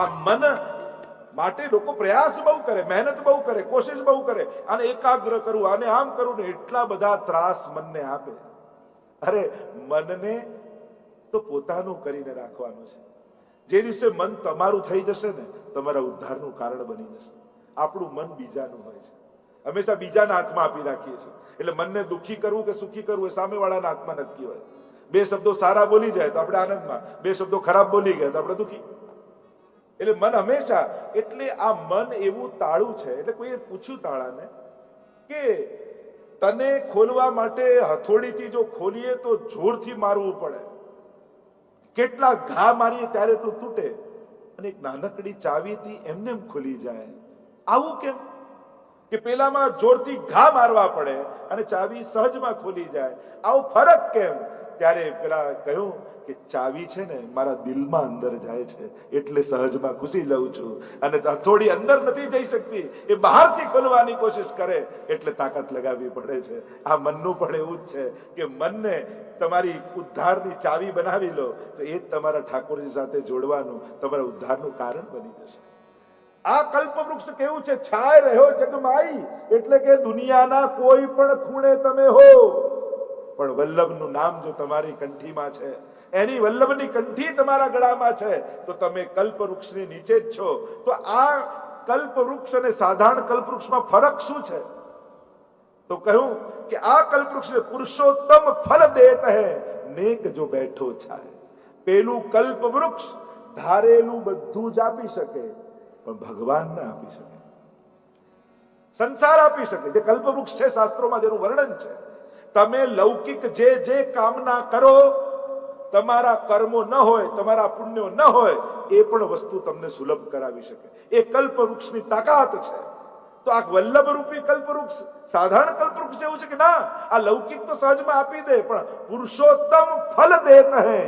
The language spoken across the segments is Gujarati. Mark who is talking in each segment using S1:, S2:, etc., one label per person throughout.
S1: આ મન માટે લોકો પ્રયાસ બહુ કરે, મહેનત બહુ કરે, કોશિશ બહુ કરે, અને એકાગ્ર કરવું આને આમ કરવું ને એટલા બધા ત્રાસ મનને આપે. અરે, મનને તો પોતાનું કરીને રાખવાનું છે. જે દિવસે મન તમારું થઈ જશે ને, તમારા ઉદ્ધારનું કારણ બની જશે. આપણું મન બીજાનું હોય છે. હંમેશા બીજાના હાથમાં આપી રાખીએ છીએ. એટલે મનને દુઃખી કરવું કે સુખી કરવું એ સામેવાળાના હાથમાં નક્કી હોય. બે શબ્દો સારા બોલી જાય તો આપણે આનંદમાં. બે શબ્દો ખરાબ બોલી ગયા તો આપણે દુઃખી. એટલે મન હંમેશા, એટલે આ મન એવું તાળું છે. એટલે કોઈએ પૂછ્યું તાળાને કે તને ખોલવા માટે હથોડીથી જો ખોલીએ તો જોરથી મારવું પડે. કેટલા ઘા મારીએ ત્યારે તું તૂટે. અને એક નાનકડી ચાવીથી એમને એમ ખુલી જાય. આવું કેમ? કે પેલામાં જોરથી ઘા મારવા પડે અને ચાવી સહજમાં ખોલી જાય. આવો ફરક કેમ? ત્યારે પેલા કહ્યું કે ચાવી છે ને મારા દિલમાં અંદર જાય છે, એટલે સહજમાં ઘૂસી લઉં છું. અને થોડી અંદર નથી જઈ શકતી, એ બહારથી ખોલવાની કોશિશ કરે, એટલે તાકાત લગાવવી પડે છે. આ મનનું પણ એવું જ છે કે મનને તમારી ઉદ્ધારની ચાવી બનાવી લો, તો એ જ તમારા ઠાકોરજી સાથે જોડવાનું, તમારા ઉદ્ધારનું કારણ બની જશે. આ કલ્પ વૃક્ષ કેવું છે? છાય રહ્યો જગમાઈ, એટલે કે દુનિયાના કોઈ પણ ખૂણે તમે હો. પણ વલ્લભનું નામ જો તમારી કંઠીમાં છે, એની વલ્લભની કંઠી તમારા ગળામાં છે, તો તમે કલ્પવૃક્ષની નીચે જ છો. તો આ કલ્પવૃક્ષ અને સાધારણ કલ્પવૃક્ષમાં ફરક શું છે? તો કહ્યું કે આ કલ્પવૃક્ષ પુરુષોત્તમ ફલ દેત હે, નેક જો બેઠો છાય પેલું કલ્પવૃક્ષ ધારેલું બધું જ આપી શકે, પણ ભગવાન ના આપી શકે. સંસાર આપી શકે. જે કલ્પવૃક્ષ છે, શાસ્ત્રોમાં જેનું વર્ણન છે. તમે લૌકિક જે જે કામના કરો, તમારા કર્મો ન હોય, તમારા પુણ્યો ન હોય, એ પણ વસ્તુ તમને સુલભ કરાવી શકે. એ કલ્પવૃક્ષની તાકાત છે. તો આ વલ્લભ રૂપી કલ્પવૃક્ષ સાધારણ કલ્પવૃક્ષ જેવું છે કે ના? આ લૌકિક તો સહજમાં આપી દે, પણ પુરુષોત્તમ ફલ દેત હે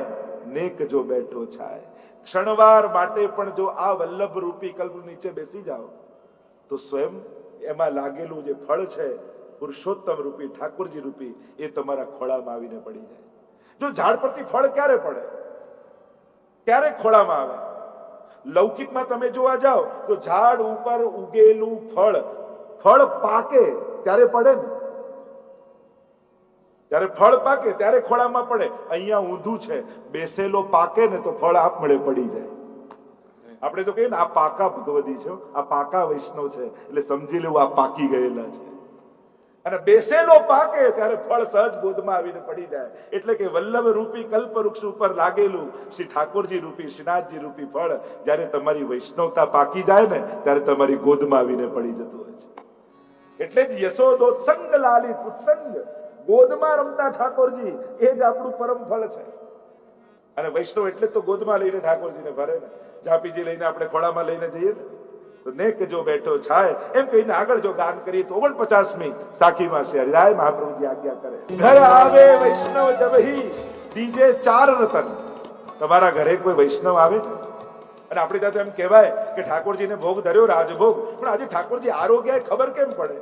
S1: નેક જો બેઠો છાય. ક્ષણવાર માટે પણ જો આ વલ્લભ રૂપી કલ્પ નીચે બેસી જાઓ, તો સ્વયં એમાં લાગેલું જે ફળ છે પુરુષોત્તમ રૂપી, ઠાકોરજી રૂપી એ તમારા ખોળામાં આવીને પડી જાય. જો ઝાડ પરથી ફળ ક્યારે પડે? ક્યારે ખોળામાં આવે? લૌકિકમાં તમે જોવા જાઓ તો ઝાડ ઉપર ઉગેલું ફળ ફળ પાકે ત્યારે પડે ને? ત્યારે ફળ પાકે ત્યારે ખોળામાં પડે. અહીંયા ઊંધું છે. બેસેલો પાકે ને તો ફળ આપમળે પડી જાય. આપણે તો કહીએ ને, આ પાકા ભગવતી છે આ પાકા વૈષ્ણવ છે. એટલે સમજી લેવું, આ પાકી ગયેલા છે. અને બેસેલો પાકે ત્યારે ફળ સહજ ગોદમાં આવીને પડી જાય. એટલે કે વલ્લભ રૂપી કલ્પ વૃક્ષ ઉપર લાગેલું શ્રી ઠાકોરજી રૂપી, શ્રીનાથજી રૂપી ફળ જ્યારે તમારી વૈષ્ણવતા પાકી જાય ને, ત્યારે તમારી ગોદમાં આવીને પડી જતું હોય છે. એટલે જ યશોદોત્સંગ લાલિત ઉત્સંગ, ગોદમાં રમતા ઠાકોરજી, એ જ આપણું પરમ ફળ છે. અને વૈષ્ણવ એટલે તો ગોદમાં લઈને ઠાકોરજીને ભરે ને. જાપીજી લઈને આપણે ખોળામાં લઈને જઈએ ને. તો નેક જો બેઠો છાય. એમ કહીને આગળ જો ગાન કરીએ તો ઓગણપચાસમી સાખીમાં છે હરિરાય મહાપ્રભુજી આજ્ઞા કરે. ઘર આવે વૈષ્ણવ જબહી બીજે ચાર રતન. તમારા ઘરે કોઈ વૈષ્ણવ આવે? અને આપણી ત્યાં તો એમ કહેવાય કે ઠાકોરજીને ભોગ ધર્યો રાજભોગ, પણ આજે ઠાકોરજી આરોગ્ય ખબર કેમ પડે?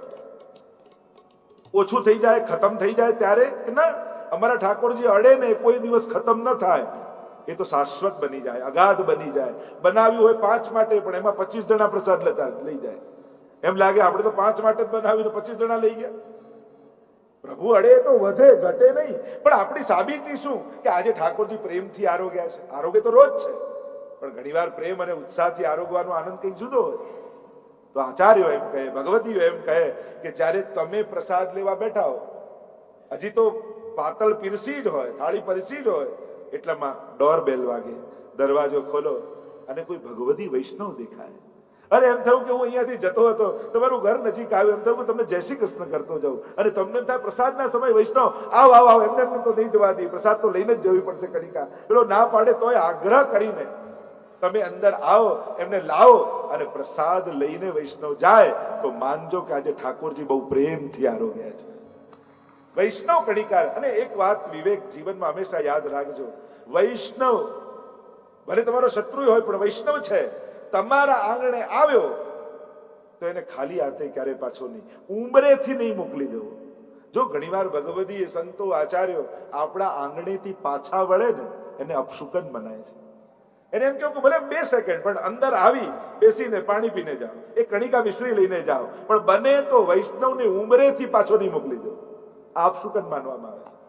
S1: ઓછું થઈ જાય, ખતમ થઈ જાય ત્યારે? ના, અમારા ઠાકોરજી અડે ને કોઈ દિવસ ખતમ ન થાય. એ તો શાશ્વત બની જાય, અગાધ બની જાય. બનાવ્યું હોય પાંચ માટે, પણ એમાં પચીસ જણા પ્રસાદ લેતા લઈ જાય. એમ લાગે આપણે તો પાંચ માટે જ બનાવ્યું તો પચીસ જણા લઈ ગયા. પ્રભુ અડે તો વધે, ઘટે નહીં. પણ આપણી સાબિતી શું? કે આજે ઠાકોરજી પ્રેમથી આરોગ્યા છે. આરોગ્ય તો રોજ છે. પણ ઘણીવાર પ્રેમ અને ઉત્સાહથી આરોગવાનો આનંદ કંઈક જુદો હોય. તો આચાર્યો એમ કહે, ભગવતીઓ એમ કહે કે જ્યારે તમે પ્રસાદ લેવા બેઠા હો, હજી તો પાતળ પીરસી જ હોય, થાળી પીરસી જ હોય એટલામાં ડોર બેલ વાગે, દરવાજો ખોલો અને કોઈ ભગવતી વૈષ્ણવ દેખાય. અરે એમ થયું કે હું અહીંયાથી જતો હતો, તમારું ઘર નજીક આવ્યું, એમ થયું હું તમને જય શ્રી કૃષ્ણ કરતો જાઉં. અને તમને થાય પ્રસાદના સમય વૈષ્ણવ, આવ આવ આવ, એમને તો નહીં જવા દે, પ્રસાદ તો લઈને જ જવી પડશે કડિકા પેલો ના પાડે તોય આગ્રહ કરીને, તમે અંદર આવો, એમને લાવો અને પ્રસાદ લઈને વૈષ્ણવ જાય. તો માનજો કે આજે ઠાકોરજી બહુ પ્રેમથી આરોગ્યા છે. વૈષ્ણવ કણિકાર અને એક વાત વિવેક જીવનમાં હંમેશા યાદ રાખજો. વૈષ્ણવ, ભલે તમારો શત્રુ હોય, પણ વૈષ્ણવ છે. તમારા આંગણે આવ્યો, તો એને ખાલી હાથે ક્યારે પાછો નહીં. ઉંમરેથી નહીં મોકલી દેવો. જો ઘણીવાર ભગવતી સંતો આચાર્યો આપણા આંગણેથી પાછા વળે ને, એને અપશુકન બનાય છે. એને એમ કહ્યું કે ભલે બે સેકન્ડ, પણ અંદર આવી, બેસીને પાણી પીને જાઓ. એ કણિકા મિશ્રી લઈને જાઓ. પણ બને તો વૈષ્ણવને ઉંમરેથી પાછો નહીં મોકલી દો. આપ શું કન માનવામાં આવે છે?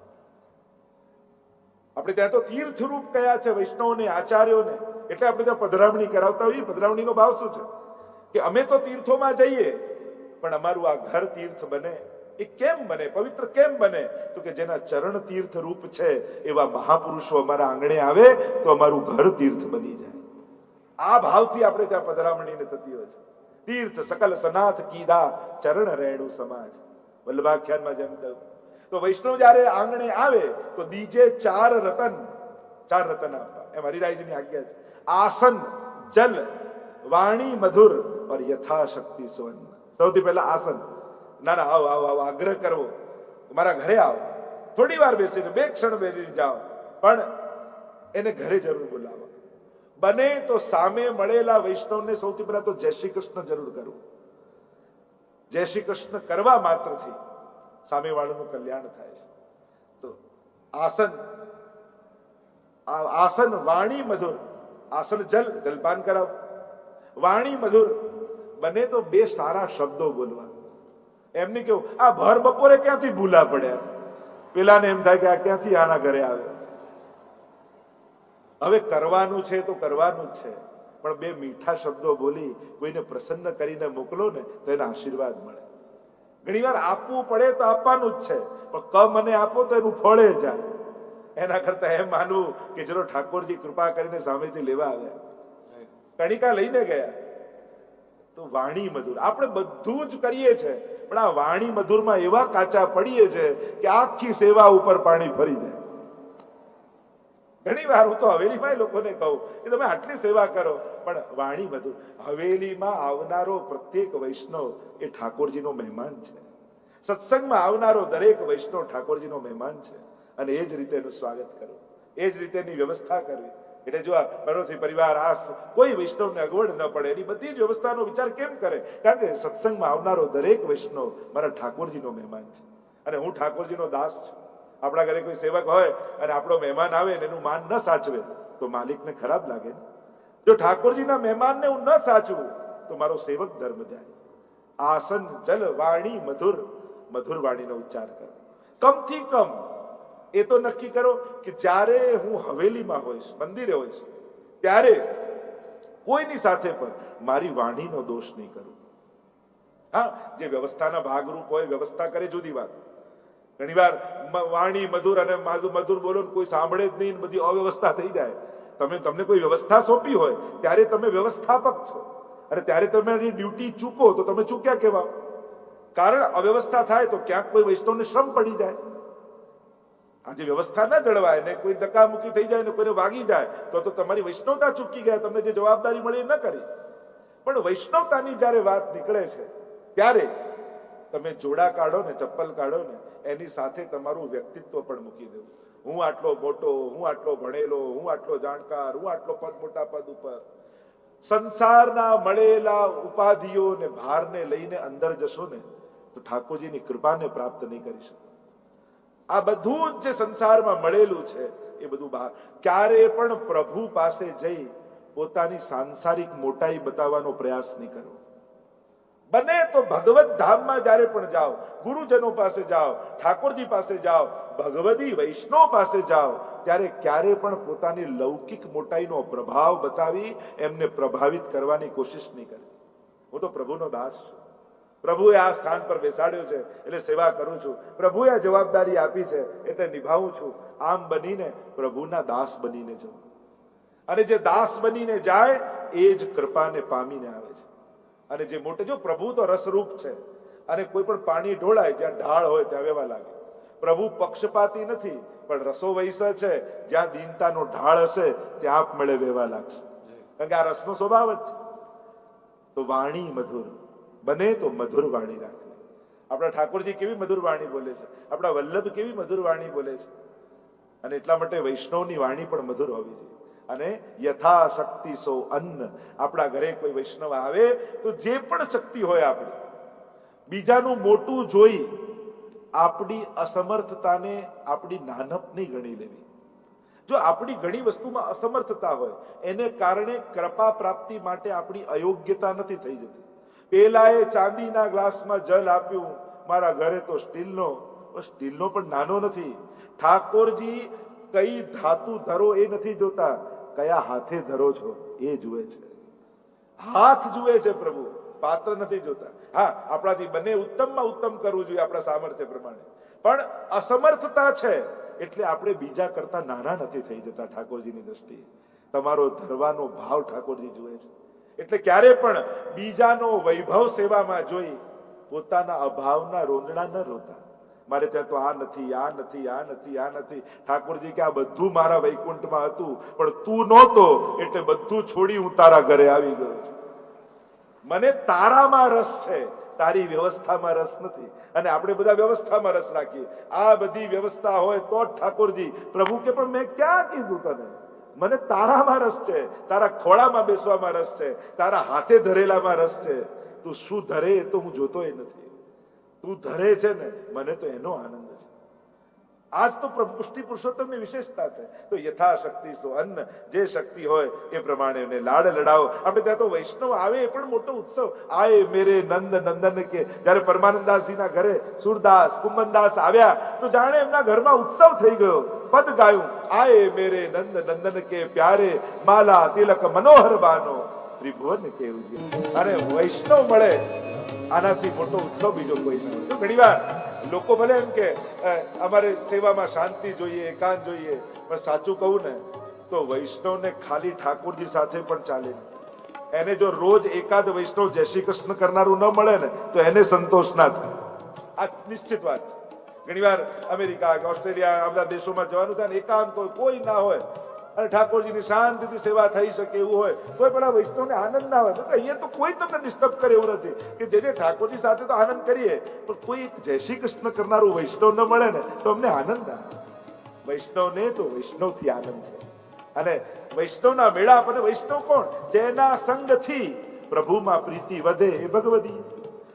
S1: આપણે ત્યાં તો તીર્થરૂપ કયા છે વૈષ્ણવને, આચાર્યોને? એટલે આપણે ત્યાં પધરામણી કરાવતા હોઈએ. પધરામણીનો ભાવ શું છે? કે અમે તો તીર્થોમાં જઈએ, પણ અમારું આ ઘર તીર્થ બને. એ કેમ બને? પવિત્ર કેમ બને? તો કે જેના ચરણ તીર્થ રૂપ છે, એવા મહાપુરુષો અમારા આંગણે આવે, તો અમારું ઘર તીર્થ બની જાય. આ ભાવથી આપણે ત્યાં પધરામણીને થતી હોય છે. તીર્થ સકલ સનાથ કીધા ચરણ રેણુ સમાજ. વલ્લભાખ્યાનમાં જેમ કહ્યું. તો વૈષ્ણવ જ્યારે આંગણે આવે, તો દીજે ચાર રતન ચાર રતન આપવા. એમ હરિરાયજીની આજ્ઞા છે. આસન, જલ, વાણી, મધુર પર યથાશક્તિ સુવન સૌથી પહેલા આસન. ના ના, આવો આવો આવો, આગ્રહ કરવો. મારા ઘરે આવો. થોડી વાર બેસીને, બે ક્ષણ બેસી જાઓ. પણ એને ઘરે જરૂર બોલાવો. બને તો સામે મળેલા વૈષ્ણવને સૌથી પહેલા તો જય શ્રી કૃષ્ણ જરૂર કરવું જય શ્રી કૃષ્ણ કરવા માત્રથી સામેવાળાનું કલ્યાણ થાય છે. તો આસન આસન વાણી મધુર, આસન જલ, જલપાન કરાવ. વાણી મધુર, બને તો બે સારા શબ્દો બોલવા. એમની કેવું આ ભર બપોરે ક્યાંથી ભૂલા પડ્યા? પેલાને એમ થાય કે આ ક્યાંથી આના ઘરે આવે હવે કરવાનું છે તો કરવાનું જ છે. પણ બે મીઠા શબ્દો બોલી કોઈને પ્રસન્ન કરીને મોકલો ને તો એના આશીર્વાદ મળે. ઘણીવાર આપવું પડે તો આપવાનું જ છે, પણ ક મને આપો તો એનું ફળે જાય. એના કરતા એમ માનવું કે ચલો ઠાકોરજી કૃપા કરીને સામેથી લેવા આવ્યા. કણિકા લઈને ગયા. તો વાણી મધુર. આપણે બધું જ કરીએ છે, પણ આ વાણી મધુરમાં એવા કાચા પડીએ છે કે આખી સેવા ઉપર પાણી ફરી જાય. ઘણી વાર હું તો હવેલીમાં લોકોને કહું કે તમે આટલી સેવા કરો, પણ વાણી બધું. હવેલીમાં આવનારો પ્રત્યેક વૈષ્ણવ એ ઠાકોરજીનો મહેમાન છે. સત્સંગમાં આવનારો દરેક વૈષ્ણવ ઠાકોરજીનો મહેમાન છે. અને એ જ રીતે એનું સ્વાગત કરવું. એ જ રીતેની વ્યવસ્થા કરવી. એટલે જો પડોશી પરિવાર, આ કોઈ વૈષ્ણવને અગવડ ન પડે, એની બધી જ વ્યવસ્થાનો વિચાર કેમ કરે? કારણ કે સત્સંગમાં આવનારો દરેક વૈષ્ણવ મારા ઠાકોરજીનો મહેમાન છે. અને હું ઠાકોરજીનો દાસ છું. આપણા ઘરે કોઈ સેવક હોય અને આપણો મહેમાન આવે ને એનું માન ન સાચવે, તો માલિકને ખરાબ લાગે જો ઠાકોરજીના મહેમાનને હું ન સાચવું, તો મારો સેવક ધર્મ જાય. આસન, જલ, વાણી, મધુર મધુર વાણીનો ઉચ્ચાર કરો. કમથી કમ એ તો નક્કી કરો કે જ્યારે હું હવેલીમાં હોઈશ, મંદિરે હોઈશ, ત્યારે કોઈની સાથે પણ મારી વાણીનો દોષ નહીં કરું. હા, જે વ્યવસ્થાના ભાગરૂપ હોય, વ્યવસ્થા કરે જુદી વાત. ઘણીવાર વાર વાણી, મધુર અને માધુ- મધુર બોલો કોઈ સાંભળે જ નહીં બધી અવ્યવસ્થા થઈ જાય. તમે, તમને કોઈ વ્યવસ્થા સોંપી હોય, ત્યારે તમે વ્યવસ્થાપક છો. અને ત્યારે તમે એની ડ્યુટી ચૂકો, તો તમે ચૂક્યા કેવા? કારણ અવ્યવસ્થા થાય તો ક્યાંક કોઈ વૈષ્ણવને શ્રમ પડી જાય. આજે વ્યવસ્થા ન જળવાય ને કોઈ ધક્કામુક્કી થઈ જાય ને કોઈને વાગી જાય, તો તો તમારી વૈષ્ણવતા ચૂકી ગયા, તમને જે જવાબદારી મળી ન કરી. પણ વૈષ્ણવતાની જ્યારે વાત નીકળે છે, ત્યારે તમે જોડા કાઢો ને, ચપ્પલ કાઢો ને, એની સાથે તમારું વ્યક્તિત્વ પણ મૂકી દેવું હું આટલો મોટો, હું આટલો ભણેલો, હું આટલો જાણકાર, હું આટલો પદ મોટા પદ ઉપર. સંસારના મળેલા ઉપાધિઓ ને ભારને લઈને અંદર જશો ને, તો ઠાકોરજીની કૃપાને પ્રાપ્ત નહીં કરી શકો. આ બધું જ જે સંસારમાં મળેલું છે, એ બધું બહાર. ક્યારે પણ પ્રભુ પાસે જઈ પોતાની સાંસારિક મોટાઈ બતાવવાનો પ્રયાસ નહીં કરવો બને તો ભગવત ધામમાં જ્યારે પણ જાઓ, ગુરુજનો પાસે જાઓ, ઠાકોરજી પાસે જાઓ, ભગવદી વૈષ્ણવ પાસે જાઓ, ત્યારે ક્યારે પણ પોતાની લૌકિક મોટાઈનો પ્રભાવ બતાવી એમને પ્રભાવિત કરવાની કોશિશ નહીં કરે. હું તો પ્રભુનો દાસ છું. પ્રભુએ આ સ્થાન પર બેસાડ્યો છે, એટલે સેવા કરું છું. પ્રભુએ આ જવાબદારી આપી છે, એટલે નિભાવું છું. આમ બનીને પ્રભુના દાસ બનીને જવું. અને જે દાસ બનીને જાય, એ જ કૃપાને પામીને આવે છે. અને જે મોટે જો પ્રભુ તો રસરૂપ છે. અને કોઈ પણ પાણી ઢોળાય, જ્યાં ઢાળ હોય, ત્યાં વેવા લાગે. પ્રભુ પક્ષપાતી નથી, પણ રસો વૈસ છે. જ્યાં દીનતાનો ઢાળ હશે, ત્યાં આપમેળે વેવા લાગશે. કારણ કે આ રસનો સ્વભાવ જ છે. તો વાણી મધુર. બને તો મધુર વાણી રાખે. આપણા ઠાકોરજી કેવી મધુર વાણી બોલે છે. આપણા વલ્લભ કેવી મધુર વાણી બોલે છે. અને એટલા માટે વૈષ્ણવની વાણી પણ મધુર હોવી જોઈએ. અને યથાશક્તિ સો અન્ન. આપણા ઘરે કોઈ વૈષ્ણવ આવે તો જે પણ શક્તિ હોય આપણી, બીજાનું મોટું જોઈ આપણી અસમર્થતાને આપણી નાનપ નહીં ગણી લેવી. જો આપણી ઘણી વસ્તુમાં અસમર્થતા હોય, એને કારણે કૃપા પ્રાપ્તિ માટે આપણી અયોગ્યતા નથી થઈ જતી. પેલાએ ચાંદીના ગ્લાસમાં જલ આપ્યું, મારા ઘરે તો સ્ટીલનો સ્ટીલનો પણ નાનો નથી. ઠાકોરજી કઈ ધાતુ ધરો એ નથી જોતા. કયા હાથે ધરો છો એ જુએ છે. હાથ જુએ છે પ્રભુ, પાત્ર નથી જોતા. હા, આપણાથી બંને ઉત્તમમાં ઉત્તમ કરવું જોઈએ આપણા સામર્થ્ય પ્રમાણે. પણ અસમર્થતા છે એટલે આપણે બીજા કરતા નાના નથી થઈ જતા ઠાકોરજીની દ્રષ્ટિએ. તમારો ધરવાનો ભાવ ઠાકોરજી જુએ છે. એટલે ક્યારે પણ બીજાનો વૈભવ સેવામાં જોઈ પોતાના અભાવના રોંદણા ન રોતા. મારે ત્યાં તો આ નથી આ નથી આ નથી આ નથી. ઠાકોરજી કે આ બધું મારા વૈકુંઠમાં હતું, પણ તું નહોતો એટલે બધું છોડી હું તારા ઘરે આવી ગયો છું. મને તારામાં રસ છે, તારી વ્યવસ્થામાં રસ નથી. અને આપણે બધા વ્યવસ્થામાં રસ રાખીએ. આ બધી વ્યવસ્થા હોય તો જ ઠાકોરજી, પ્રભુ કે પણ મેં ક્યાં કીધું તને? મને તારામાં રસ છે, તારા ખોળામાં બેસવામાં રસ છે, તારા હાથે ધરેલામાં રસ છે. તું શું ધરે એ તો હું જોતોય નથી. તું ધરે છે ને, મને તો એનો આનંદ છે. આજ તો પુષ્ટિ પુરુષોત્તમની વિશેષતા છે. તો યથાશક્તિ સો અન્ન જે શક્તિ હોય એ પ્રમાણે એને લાડ લડાવો. આપણે ત્યાં તો વૈષ્ણવ આવે એ પણ મોટો ઉત્સવ. આય મેરે નંદ નંદન કે, જ્યારે પરમાનંદાસજીના ઘરે સુરદાસ કુંભનદાસ આવ્યા, તો જાણે એમના ઘરમાં ઉત્સવ થઈ ગયો. પદ ગાયું. આય મેરે નંદ નંદન કે, પ્યારે માલા તિલક મનોહર બાનો. ત્રિભુવન કેવું છે અને વૈષ્ણવ મળે. આનાથી મોટો ઉત્સવ બીજો કોઈ નથી તો ઘણી વાર લોકો ભલે એમ કે અમારે સેવામાં શાંતિ જોઈએ, એકાંત જોઈએ, પણ સાચું કહું ને, તો વૈષ્ણવને ખાલી ઠાકોરજી સાથે પણ ચાલે એને જો રોજ એકાદ વૈષ્ણવ જય શ્રી કૃષ્ણ કરનારું ન મળે ને, તો એને સંતોષ ના થાય. આ નિશ્ચિત વાત છે. ઘણી વાર અમેરિકા ઓસ્ટ્રેલિયા આ બધા દેશોમાં જવાનું થાય એકાંત હોય, કોઈ ના હોય અને ઠાકોરજીની શાંતિથી સેવા થઈ શકે એવું હોય કોઈ પણ આ વૈષ્ણવને આનંદ ના હોય. અહીંયા તો કોઈ તમને ડિસ્ટર્બ કરે એવું નથી કે જે જે ઠાકોરજી સાથે તો આનંદ કરીએ, પણ કોઈ એક જય શ્રી કૃષ્ણ કરનારું વૈષ્ણવ ન મળે ને, તો અમને આનંદ આવે. વૈષ્ણવને તો વૈષ્ણવથી આનંદ છે. અને વૈષ્ણવના મેળા પર વૈષ્ણવ કોણ? જેના સંગથી પ્રભુમાં પ્રીતિ વધે એ ભગવદી.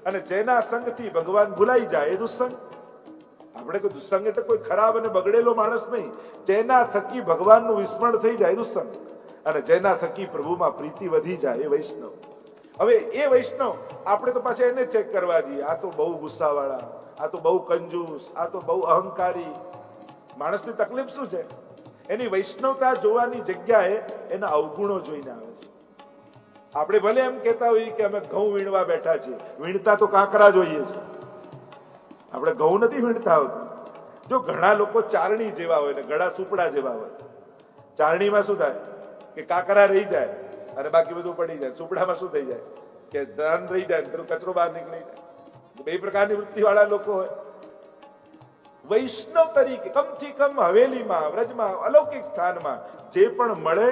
S1: અને જેના સંગથી ભગવાન ભૂલાઈ જાય એ દુસ્સંગ આપણે કોઈ દુસંગ એટલે કોઈ ખરાબ અને બગડેલો માણસ નહીં. જેના થકી ભગવાનનું વિસ્મરણ થઈ જાય દુસંગ અને જેના થકી પ્રભુમાં પ્રીતિ વધી જાય એ વૈષ્ણવ. હવે એ વૈષ્ણવ, આપણે તો પાછા એને ચેક કરવા જઈએ. આ તો બહુ ગુસ્સાવાળા, આ તો બહુ કંજૂસ, આ તો બહુ અહંકારી. માણસની તકલીફ શું છે? એની વૈષ્ણવતા જોવાની જગ્યાએ એના અવગુણો જોઈને આવે છે. આપણે ભલે એમ કહેતા હોઈએ કે અમે ઘઉં વીણવા બેઠા છીએ. વીણતા તો કાંકરા જોઈએ છે. આપણે ઘઉં નથી વીણતા આવતું જો ઘણા લોકો ચારણી જેવા હોય ને ઘણા સુપડા જેવા હોય, ચારણીમાં શું થાય? કે કાંકરા રહી જાય અને બાકી બધું પડી જાય. સુપડામાં શું થઈ જાય? કે ધન રહી જાય પેલો કચરો બહાર નીકળી જાય. બે પ્રકારની વૃત્તિવાળા લોકો હોય. વૈષ્ણવ તરીકે, કમથી કમ હવેલીમાં, વ્રજમાં, અલૌકિક સ્થાનમાં જે પણ મળે,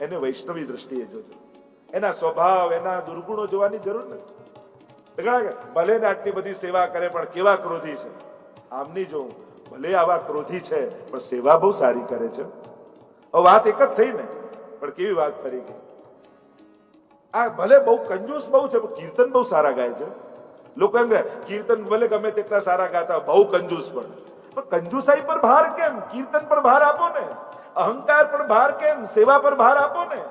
S1: એને વૈષ્ણવી દ્રષ્ટિએ જોજો. એના સ્વભાવ, એના દુર્ગુણો જોવાની જરૂર નથી. ભલે ને આટલી બધી સેવા કરે, પણ કેવા ક્રોધી છે? આમની જો ભલે આવા ક્રોધી છે, પણ સેવા બહુ સારી કરે છે. વાત એક જ થઈ ને, પણ કેવી વાત ફરી ગઈ આ ભલે બહુ કંજૂસ બહુ છે, પણ કીર્તન બહુ સારા ગાય છે. લોકો એમ કે, કીર્તન ભલે ગમે તેટલા સારા ગાતા બહુ કંજૂસ પણ. પણ કંજુસાઈ પર ભાર કેમ? કીર્તન પર ભાર આપો ને. અહંકાર પર ભાર કેમ? સેવા પર ભાર આપો ને.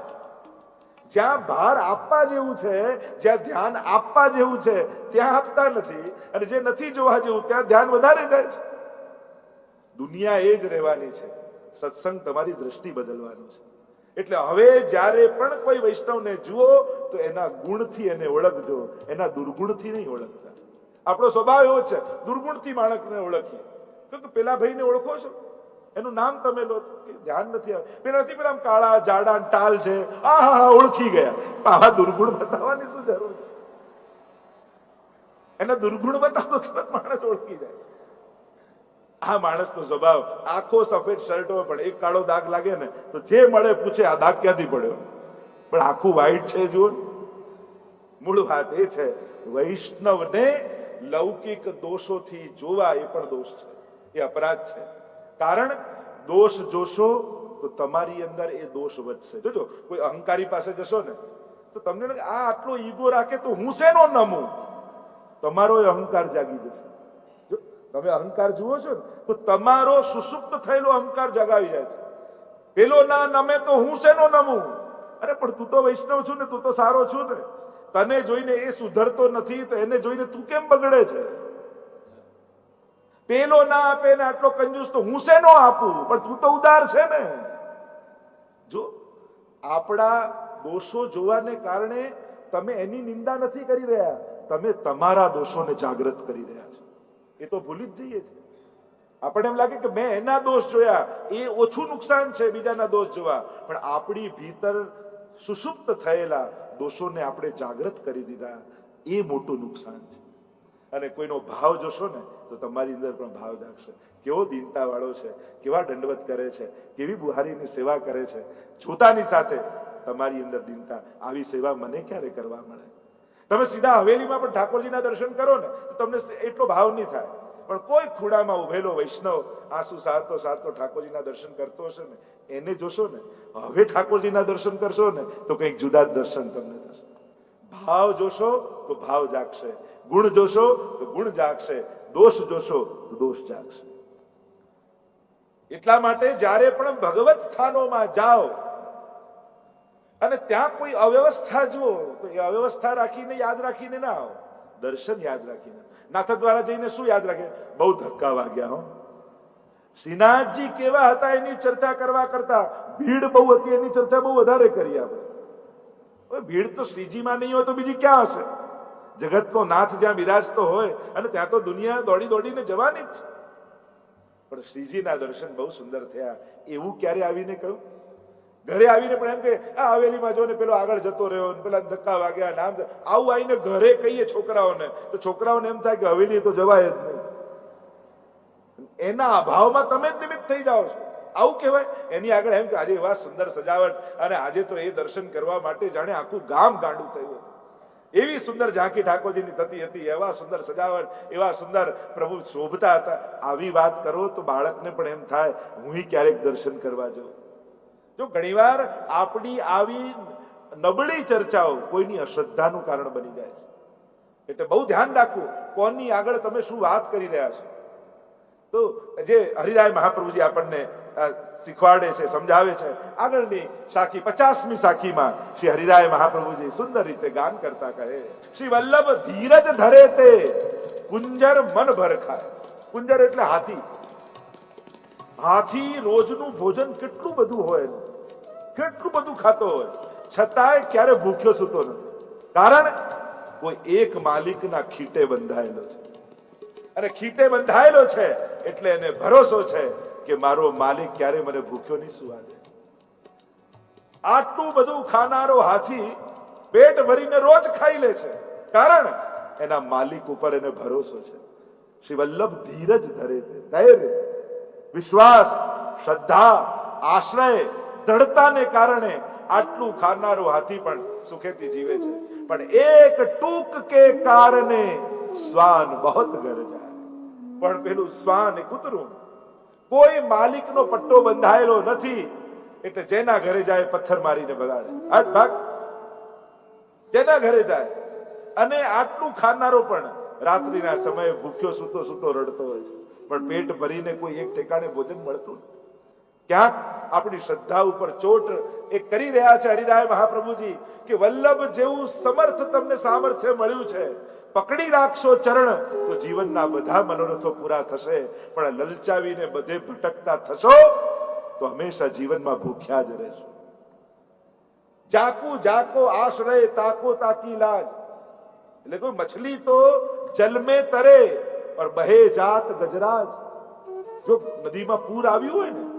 S1: જ્યાં ભાર આપવા જેવું છે, જ્યાં ધ્યાન આપવા જેવું છે, ત્યાં આપતા નથી. અને જે નથી જોવા જેવું, ત્યાં ધ્યાન વધારે જાય છે. દુનિયા એ જ રહેવાની છે. સત્સંગ તમારી દ્રષ્ટિ બદલવાનું છે. એટલે હવે જ્યારે પણ કોઈ વૈષ્ણવને જુઓ, તો એના ગુણથી એને ઓળખજો. એના દુર્ગુણથી નહીં ઓળખતા. આપણો સ્વભાવ એવો છે. દુર્ગુણથી માણસને ઓળખીએ. તો પેલા ભાઈને ઓળખો છો? એનું નામ તમે લો ધ્યાન નથી આવે પેલા નથી પેલા કાળા, જાડા ટાલ છે. આ હા હા ઓળખી ગયા. આવા દુર્ગુણ બતાવવાની શું જરૂર છે? એને દુર્ગુણ બતાવો માણસ ઓળખી જાય. આ માણસનો સ્વભાવ, આખો સફેદ શર્ટમાં પડે એક કાળો દાગ લાગે ને, તો જે મળે પૂછે, આ દાગ ક્યાંથી પડ્યો? પણ આખું વ્હાઈટ છે, જુઓ. મૂળ વાત એ છે, વૈષ્ણવને લૌકિક દોષોથી જોવા એ પણ દોષ છે. એ અપરાધ છે. કારણ દોષ જોશો તો તમારી અંદર એ દોષ વધશે. જોજો, કોઈ અહંકારી પાસે જશો ને, તો તમને આ આટલો ઈગો રાખે તો હું શેનો નમું? તમારો અહંકાર જાગી જશે. તમે અહંકાર જુઓ છો ને, તો તમારો સુસુપ્ત થયેલો અહંકાર જગાવી જાય છે. પેલો, ના નમે તો હું શેનો નમું? અરે, પણ તું તો વૈષ્ણવ છું ને, તું તો સારો છું ને. તને જોઈને એ સુધરતો નથી, તો એને જોઈને તું કેમ બગડે છે? પેલો ના આપે ને આટલો કંજૂસ તો હું શેનો આપું? પણ તું તો ઉદાર છે ને. જો, આપણા દોષો જોવાને કારણે તમે એની નિંદા નથી કરી રહ્યા, તમે તમારા દોષોને જાગૃત કરી રહ્યા છો. એ તો ભૂલી જ જઈએ છીએ. આપણને એમ લાગે કે મેં એના દોષ જોયા, એ ઓછું નુકસાન છે બીજાના દોષ જોવા. પણ આપણી ભીતર સુષુપ્ત થયેલા દોષોને આપણે જાગૃત કરી દીધા, એ મોટું નુકસાન છે. અને કોઈનો ભાવ જોશો ને, તો તમારી અંદર પણ ભાવ જાગશે. કેવો દીનતા વાળો છે, કેવા દંડવત કરે છે, કેવી બુહારીની સેવા કરે છે. જોતાની સાથે તમારી અંદર દીનતા, આવી સેવા મને ક્યારે કરવા મળે? તમે સીધા હવેલીમાં પણ ઠાકોરજીના દર્શન કરો ને, તો તમને એટલો ભાવ નહીં થાય. પણ કોઈ ખૂણામાં ઉભેલો વૈષ્ણવ આંસુ સારતો સારતો ઠાકોરજીના દર્શન કરતો હશે ને, એને જોશો ને, હવે ઠાકોરજીના દર્શન કરશો ને, તો કંઈક જુદા દર્શન તમને થશે. ભાવ જોશો તો ભાવ જાગશે. ગુણ જોશો તો ગુણ જાગશે, દોષ જોશો તો દોષ જાગશે. એટલા માટે જ્યારે પણ ભગવત સ્થાનોમાં જાઓ અને ત્યાં કોઈ અવ્યવસ્થા જુઓ, તો એ અવ્યવસ્થા રાખીને યાદ રાખીને ના આવો. દર્શન યાદ રાખીને. નાથ દ્વારા જઈને શું યાદ રાખે? બહુ ધક્કા વાગ્યા હો. શ્રીનાથજી કેવા હતા એની ચર્ચા કરવા કરતા? ભીડ બહુ હતી, એની ચર્ચા બહુ વધારે કરી આપણે. ભીડ તો શ્રીજીમાં નહીં હોય તો બીજી ક્યાં હશે? જગતનો નાથ જ્યાં બિરાજતો હોય અને ત્યાં તો દુનિયા દોડી દોડીને જવાની જ પણ શ્રીજીના દર્શન બહુ સુંદર થયા. એવું ક્યારે આવીને કહ્યું? ઘરે આવીને પણ એમ કે, આ હવેલીમાં જો ને પેલો આગળ જતો રહ્યો ને પેલા ધક્કા વાગ્યા નામ આવું આવીને ઘરે કહીએ છોકરાઓને, તો છોકરાઓને એમ થાય કે હવેલી તો જવાય જ નહીં. એના અભાવમાં તમે જ નિમિત્ત થઈ જાઓ છો. આવું કહેવાય. એની આગળ એમ કે, આજે એવા સુંદર સજાવટ અને આજે તો એ દર્શન કરવા માટે જાણે આખું ગામ ગાંડું થયું એવી સુંદર ઝાંકી ઠાકોરજીની થતી હતી, એવા સુંદર સજાવટ, એવા સુંદર પ્રભુ શોભતા હતા. આવી વાત કરો તો બાળકને પણ એમ થાય હું ક્યારેક દર્શન કરવા જાઉં. જો ઘણીવાર આપણી આવી નબળી ચર્ચાઓ કોઈની અશ્રદ્ધાનું કારણ બની જાય છે. એટલે બહુ ધ્યાન રાખવું, કોની આગળ તમે શું વાત કરી રહ્યા છો. તો જે હરિરાય મહાપ્રભુજી આપણને શીખવાડે છે, સમજાવે છે. આગળની સાખી, પચાસમી સાખીમાં શ્રી હરિરાય મહાપ્રભુજી સુંદર રીતે ગાન કરતા કહે, શ્રી વલ્લભ ધીરજ ધરે તે કુંજર મન ભર ખાય. કુંજર એટલે હાથી. હાથી રોજનું ભોજન કેટલું બધું હોય, કેટલું બધું ખાતો હોય, છતાંય ક્યારે ભૂખ્યો સૂતો નથી. કારણ કોઈ એક માલિકના ખીટે બંધાયેલો છે. અને ખીટે બંધાયેલો છે એટલે એને ભરોસો છે કે મારો માલિક ક્યારે મને ભૂખ્યો નહીં સુવા દે. આટલું બધું ખાનારો હાથી પેટ ભરીને રોજ ખાઈ લે છે. કારણ એના માલિક ઉપર એને ભરોસો છે. શ્રી વલ્લભ ધીરજ ધરે છે, ધૈર્ય, વિશ્વાસ, શ્રદ્ધા, આશ્રય, દ્રઢતાને કારણે આટલું ખાનારો હાથી પણ સુખેથી જીવે છે. પણ એક ટૂંક કે કારણે શ્વાન બહોત ગરજાય. પણ પેલું શ્વાન કૂતરું કોઈ માલિકનો પટ્ટો બંધાયેલો નથી, એટલે જેના ઘરે જાય પથ્થર મારીને બગાડે. આઠ ભાગ. જેના ઘરે જાય. અને આટલું ખાનારો પણ રાત્રિના સમયે ભૂખ્યો સૂતો સૂતો રડતો હોય છે. પણ પેટ ભરીને કોઈ એક ઠેકાણે ભોજન મળતું નથી. ક્યાંક આપણી શ્રદ્ધા ઉપર ચોટ એ કરી રહ્યા છે હરિરાય મહાપ્રભુજી કે વલ્લભ જેવું સમર્થ તમને સામર્થ્ય મળ્યું છે. પકડી રાખશો ચરણ, તો જીવનના બધા મનોરથો પૂરા થશે. પણ લલચાવીને બધે ભટકતા થશો, તો હંમેશા જીવનમાં ભૂખ્યા જ રહેશો. જાકુ જાકો આશ્રય, તાકો તાકી લાજ. એટલે કોઈ મછલી તો જલમે તરે પર બહે જાત ગજરાજ. જો નદીમાં પૂર આવ્યું હોય ને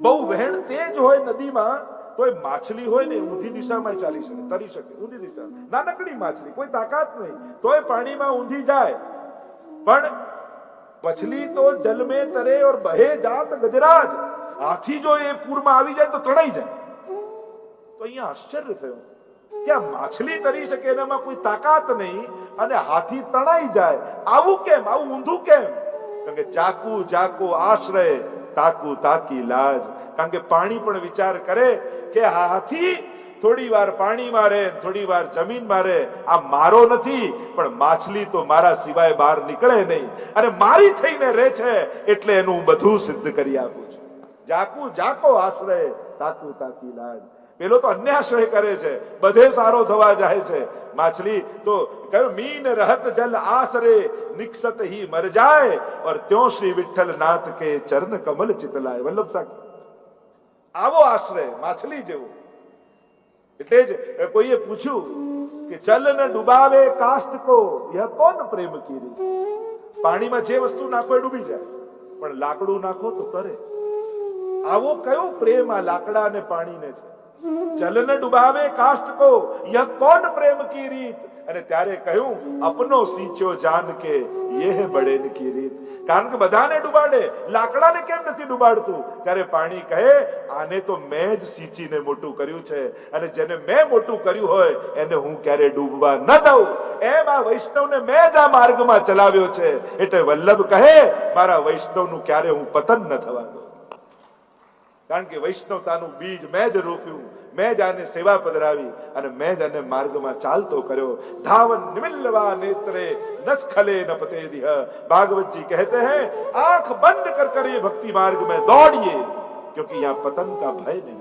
S1: બહુ વહેણ તેજ હોય નદીમાં તો એ માછલી હોય ને ઊંધી દિશામાં ચાલી શકે, તરી શકે, ઊંધી દિશા નાનકડી માછલી, કોઈ તાકાત નહીં, તોય પાણીમાં ઊંધી જાય. પણ મછલી તો જલમે તરે ઓર બહે જાત ગજરાજ. હાથી જો એ પૂરમાં આવી જાય તો તણાઈ જાય. તો અહીંયા આશ્ચર્ય થયું કે માછલી તરી શકે એનામાં કોઈ તાકાત નહીં અને હાથી તણાઈ જાય. આવું કેમ? આવું ઊંધું કેમ? કારણ કે જાકુ જાકુ આશ્રય તાકુ તાકી લાજ. કારણ કે પાણી પણ વિચાર કરે કે હાથી થોડી વાર પાણી મારે, થોડી વાર જમીન મારે. આ મારો નથી, પણ માછલી તો મારા સિવાય બહાર નીકળે નહીં. અને મારી થઈને રહે છે એટલે એનું બધું સિદ્ધ કરી આપું છું. જાકુ જાકો આશ્રય તાકુ તાકી લાજ. પેલો તો અન્યાશ્રય કરે છે. બધે સારો થવા જાય છે. માછલી તો કહ્યું, મીન રહત જલ આસરે નિક્ષત હી મર જાય. ઓર ત્યો શ્રી વિઠ્ઠલ નાથ કે ચરણ કમલ ચિતલાય વલ્લભ સાહેબ, આવો આશ્રય, માછલી જેવો. એટલે જ કોઈએ પૂછ્યું કે, ચલ ન ડુબાવે કાસ્ટ કો, યહ કોન પ્રેમ કીરી? પાણીમાં જે વસ્તુ નાખો એ ડૂબી જાય. પણ લાકડું નાખો તો કરે. આવો કયો પ્રેમ આ લાકડા અને પાણીને છે? જલ ન ડુબાવે કાષ્ટ કો? યહ કોણ પ્રેમ કી રીત? અને ત્યારે કહ્યું, અપનો સીંચો જાન કે યહ બડેન કી રીત. કારણ કે બધાને ડુબાડે, લાકડાને કેમ નથી ડુબાડતું? ત્યારે પાણી કહે, આને તો મેં જ સિંચીને મોટું કર્યું છે. અને જેને મેં મોટું કર્યું હોય, એને હું ક્યારે ડૂબવા ન દઉં? એમ આ વૈષ્ણવને મેં જ આ માર્ગમાં ચલાવ્યો છે. એટલે વલ્લભ કહે, મારા વૈષ્ણવનું ક્યારે હું પતન ન થવા દઉં. કારણ કે વૈષ્ણવતાનું બીજ મેં જ રોપ્યું. મેં જ આને સેવા પધરાવી અને મેં જ આને માર્ગમાં ચાલતો કર્યો. ધાવ નિમિલ્લવા નેત્રે, નસખલે ન પતે દિહ. ભાગવતજી કહેતે હૈ, આંખ બંધ કર કર ये ભક્તિ માર્ગ મેં દોડીએ, ક્યોંકિ યહાં પતન કા ભય નહીં.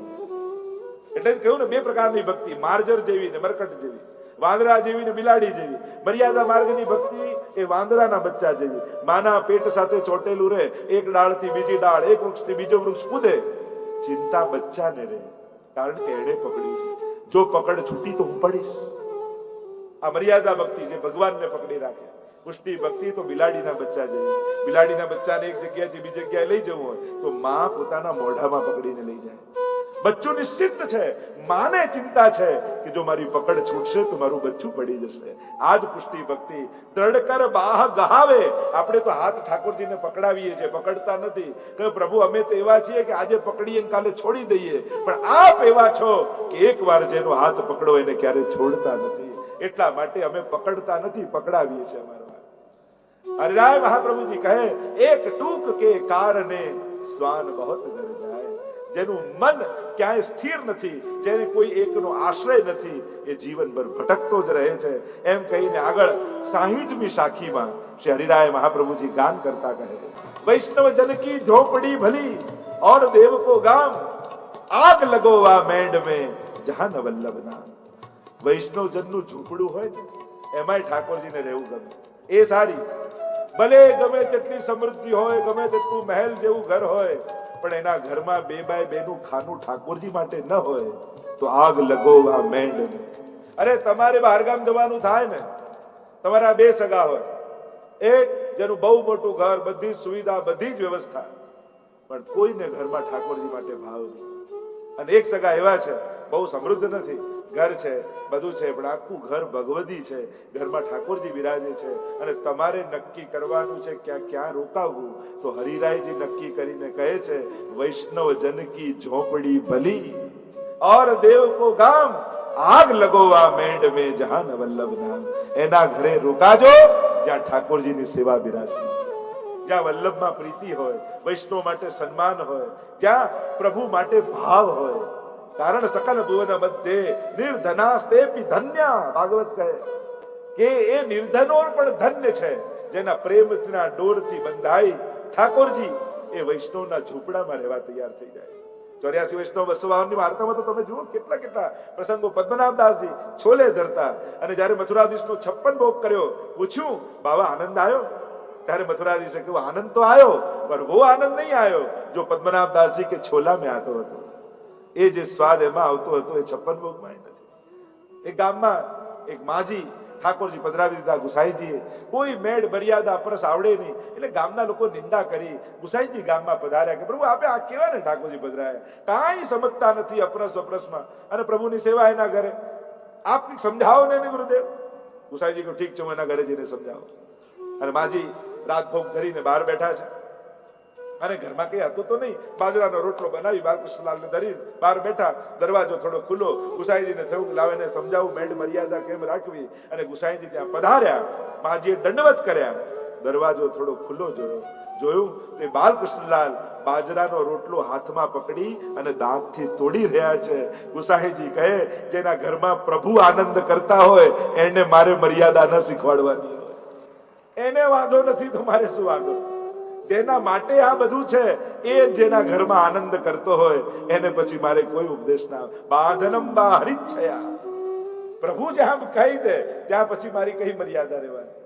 S1: એટલે કહ્યું ને, બે પ્રકારની ભક્તિ, માર્જર જેવી ને મરકટ જેવી, વાંદરા જેવી ને બિલાડી જેવી. મર્યાદા માર્ગની ભક્તિ એ વાંદરાના બચ્ચા જેવી. માના પેટ સાથે ચોટેલું રહે, એક ડાળથી બીજી ડાળ, એક વૃક્ષથી બીજો વૃક્ષ કૂદે. ચિંતા બચ્ચાને રહે. કારણ કે એને પકડ્યું જો પકડ છૂટી તો હું પડીશ. આ મર્યાદા ભક્તિ જે ભગવાનને પકડી રાખે. પુષ્ટિ ભક્તિ તો બિલાડીના બચ્ચા જેવી બિલાડીના બચ્ચાને એક જગ્યાથી બીજી જગ્યાએ લઈ જવું હોય તો માં પોતાના મોઢામાં પકડીને લઈ જાય. બચ્ચું નિશ્ચિત છે, માને ચિંતા છે કે જો મારી પકડ છૂટશે તો મારું બચ્ચું પડી જશે. આ જ પુષ્ટિ ભક્તિ. દ્રઢકર બાહ ગહાવે. આપણે તો હાથ ઠાકોરજીને પકડાવીએ છીએ, પકડતા નથી. કે પ્રભુ, અમે તો એવા છીએ કે આજે પકડીએ કાલે છોડી દઈએ. પણ આપ એવા છો કે એકવાર જેનો હાથ પકડો એને ક્યારે છોડતા નથી. એટલા માટે અમે પકડતા નથી, પકડાવીએ છીએ અમારા હરિરાય મહાપ્રભુજી કહે, એક ટૂંક કે કારણે શ્વાન બહોત ડર જાય જેનું મન ક્યાંય સ્થિર નથી, જેને કોઈ એકનો આશ્રય નથી, એ જીવનભર ભટકતો જ રહે છે. એમ કહીને આગળ સાહીઠમી શાખીમાં શ્રી હરિરાય મહાપ્રભુજી ગાન કરતા કહે વૈષ્ણવ જન કી ઝોપડી ભલી, ઓર દેવ કો ગામ, આગ લગોવા મેંડ મે જહાન વલ્લભ ના વૈષ્ણવ જનનું ઝૂંપડું હોય ને, એમાંય ઠાકોરજીને રહેવું ગમે. એ સારી, ભલે ગમે તેટલી સમૃદ્ધિ હોય, ગમે તેટલું મહેલ જેવું ઘર હોય પણ એના ઘરમાં બે બાય બેનું ખાનું ઠાકોરજી માટે ન હોય, તો આગ લગોવા મેંડ અરે, તમારે બહારગામ જવાનું થાય ને. તમારા બે સગા હોય. એક જેનું બહુ મોટું ઘર, બધી સુવિધા, બધી જ વ્યવસ્થા. પણ કોઈને ઘરમાં ઠાકોરજી માટે ભાવ નહીં. અને એક સગા એવા છે, બહુ સમૃદ્ધ નથી. ઘર છે, બધું છે, પણ આખું ઘર ભગવદી છે. ઘરમાં ઠાકોરજી બિરાજે છે અને તમારે નક્કી કરવાનું છે ક્યાં ક્યાં રોકાવવું? તો હરિરાયજી નક્કી કરીને કહે છે, વૈષ્ણવ જન ઝોપડી ભલી ઓર દેવ કો ગામ આગ લગોવા મેંડ મે જહાન વલ્લભ નામ. એના ઘરે રોકાજો, જ્યાં ઠાકોરજીની સેવા બિરાજે. જ્યાં વલ્લભમાં પ્રીતિ હોય, વૈષ્ણવ માટે સન્માન હોય, જ્યાં પ્રભુ માટે ભાવ હોય કારણ સકલ ભુવન બધે નિર્ધનાસ્તે ધન્ય ભાગવત કહે કે એ નિર્ધનો પણ ધન્ય છે જેના પ્રેમના ડોરથી બંધાઈ ઠાકોરજી એ વૈષ્ણવના ઝૂંપડામાં રહેવા તૈયાર થઈ જાય ચોર્યાસી વૈષ્ણવ બસો વાર્તામાં તો તમે જુઓ કેટલા કેટલા પ્રસંગો પદ્મનાભદાસજી છોલે ધરતા અને જ્યારે મથુરાધીશનો છપ્પન ભોગ કર્યો પૂછ્યું બાબા આનંદ આવ્યો ત્યારે મથુરાધીશે કહ્યું આનંદ તો આવ્યો પણ वो આનંદ નહીં આવ્યો જો પદ્મનાભદાસજી કે છોલા મેં આતો હતો એ જે સ્વાદ એમાં આવતો હતો એ છપ્પન ભોગમાં નથી. એક ગામમાં એક માજી ઠાકોરજી પધરાવી દીધા ગુસાઈજીએ. કોઈ મેળ મર્યાદા પરસ આવડે નહીં. એટલે ગામના લોકો નિંદા કરી ગુસાઈજી ગામમાં પધાર્યા કે, પ્રભુ, આપે આ કેવા ને ઠાકોરજી પધરાયા? કાંઈ સમજતા નથી અપરસ અપરસમાં. અને પ્રભુની સેવા એના ઘરે. આપ સમજાવો ને ગુરુદેવ. ગુસાઈજી કહ્યું, ઠીક છે, હું એના ઘરે જઈને સમજાવો. અને માજી રાત ભોગ ધરીને બહાર બેઠા છે. અને ઘરમાં કઈ હતું તો નહીં. બાજરાનો રોટલો બનાવી બાલકૃષ્ણલાલને ધરી બહાર બેઠા, દરવાજો થોડો ખુલ્લો, ગુસાઈજીને થયું લાવે ને સમજાવું મેડ મર્યાદા કેમ રાખવી? અને ગુસાઈજી ત્યાં પધાર્યા, માજીએ દંડવત કર્યા. દરવાજો થોડો ખુલ્લો જોયો. જોયું તે બાલકૃષ્ણલાલ બાજરાનો રોટલો હાથમાં પકડી અને દાંતથી તોડી રહ્યા છે. ગુસાઈજી કહે, જેના ઘરમાં પ્રભુ આનંદ કરતા હોય, એને મારે મર્યાદા ન શીખવાડવાની. એને વાંધો નથી તો મારે શું વાંધો? જેના માટે આ બધું છે, એ જેના ઘરમાં આનંદ કરતો હોય, એને પછી મારે કોઈ ઉપદેશ ના. બાધનમ બા હરિચ્છયા પ્રભુ જ્યાં કહી દે, ત્યાં પછી મારી કઈ મર્યાદા રહેવાની